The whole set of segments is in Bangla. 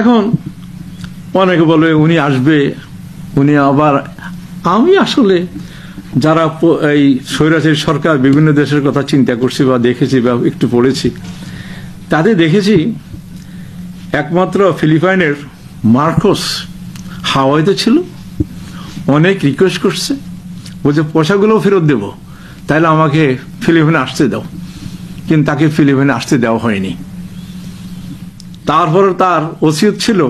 এখন অনেকে বলে উনি আসবে, উনি আবার, আমি আসলে যারা এই স্বৈরাচারী সরকার বিভিন্ন দেশের কথা চিন্তা করছি বা দেখেছি বা একটু পড়েছি তাতে দেখেছি একমাত্র ফিলিপাইনের মার্কোস হাওয়াইতে ছিল, অনেক রিকোয়েস্ট করছে, বলছে পয়সাগুলোও ফেরত দেব তাহলে আমাকে ফিলিপাইনে আসতে দাও। কিন্তু তাকে ফিলিপাইনে আসতে দেওয়া হয়নি। তারপরে তার ওসিয়ত ছিল,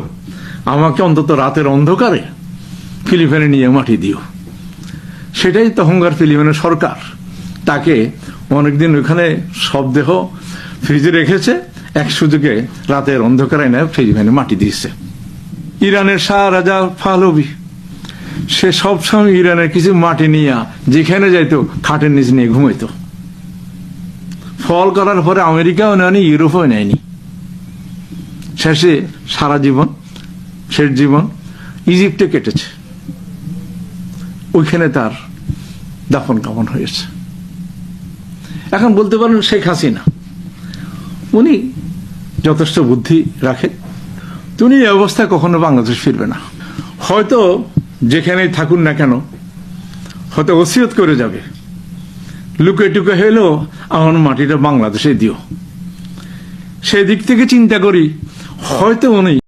আমাকে অন্তত রাতের অন্ধকারে ফিলিপাইনে নিয়ে মাটি দিও। সেটাই তখনকার ফিলিপাইনের সরকার। তাকে অনেকদিন ওখানে শবদেহ ফ্রিজে রেখেছে, এক সুযোগে রাতের অন্ধকারে এনে ফিলিপাইনে মাটি দিয়েছে। ইরানের শাহ রাজা ফাহলবি সে সবসময় ইরানের কিছু মাটি নিয়ে যেখানে যাইতো, খাটের নিচে নিয়ে ঘুমাইত। ফল করার পরে আমেরিকাও নেয়নি, ইউরোপও নেয়নি। শেষে সারা জীবন, শেষ জীবন ইজিপ্টে কেটেছে। ওইখানে তার দাফন কামন হয়েছে। এখন বলতে পারেন শেখ হাসিনা। উনি যথেষ্ট বুদ্ধি রাখে। তো উনি এই অবস্থায় কখনো বাংলাদেশ ফিরবে না। হয়তো যেখানেই থাকুন না কেন, হয়তো ওসিয়ত করে যাবে। লুকে টুকে হলেও আমার মাটিটা বাংলাদেশে দিও। সেই দিক থেকে চিন্তা করি হয়তো উনি